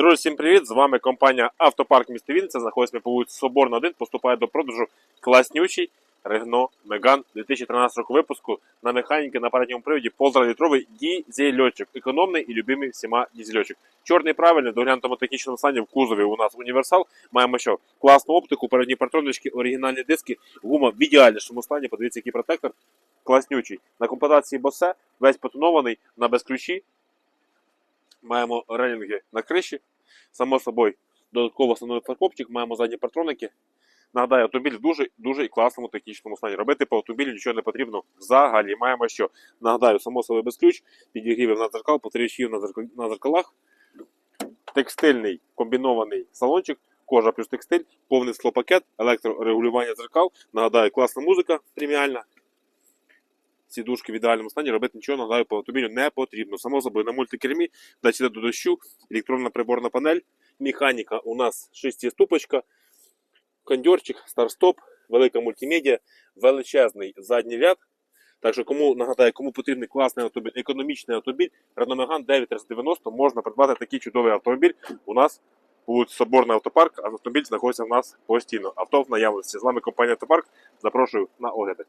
Друзі, всім привіт! З вами компанія Автопарк міста Вінниця. Знаходиться по вулиці Соборна 1. Поступає до продажу класнючий Регно Меган 2013 року випуску на механіки на передньому приводі полтора-літровий дізельочок. Економний і любимий всіма дізельочок. Чорний правильний, доглянутому технічному стані в кузові у нас універсал. Маємо що? Класну оптику, передні партронички, оригінальні диски, гума в ідеальнішому стані. Подивіться, який протектор. Класнючий. На комплектації босе, весь потонований на безключі. Маємо релінги на криші. Само собою, додатково встановлений фаркопчик, маємо задні патроники. Нагадаю, автомобіль в дуже дуже класному технічному стані. Робити по автомобілю нічого не потрібно взагалі. Маємо що. Нагадаю, само собою без ключ, підігрівів на дзеркал, повторюючів на, дзеркал- на дзеркалах. Текстильний комбінований салончик, кожа плюс текстиль, повний склопакет, електрорегулювання дзеркал. Нагадаю, класна музика преміальна. Сідушки в ідеальному стані робити нічого, нагадаю, по автомобілю не потрібно. Само собою на мультикермі, датчик до дощу, електронна приборна панель, механіка у нас шестиступочка, кондьорчик, старт-стоп, велика мультимедіа, величезний задній ряд. Так що, кому нагадаю, кому потрібний класний автомобіль, економічний автомобіль, Renault Megane 9390 можна придбати такий чудовий автомобіль. У нас вулиці Соборний автопарк, а автомобіль знаходиться в нас постійно. Авто в наявності. З вами компанія Автопарк. Запрошую на огляди.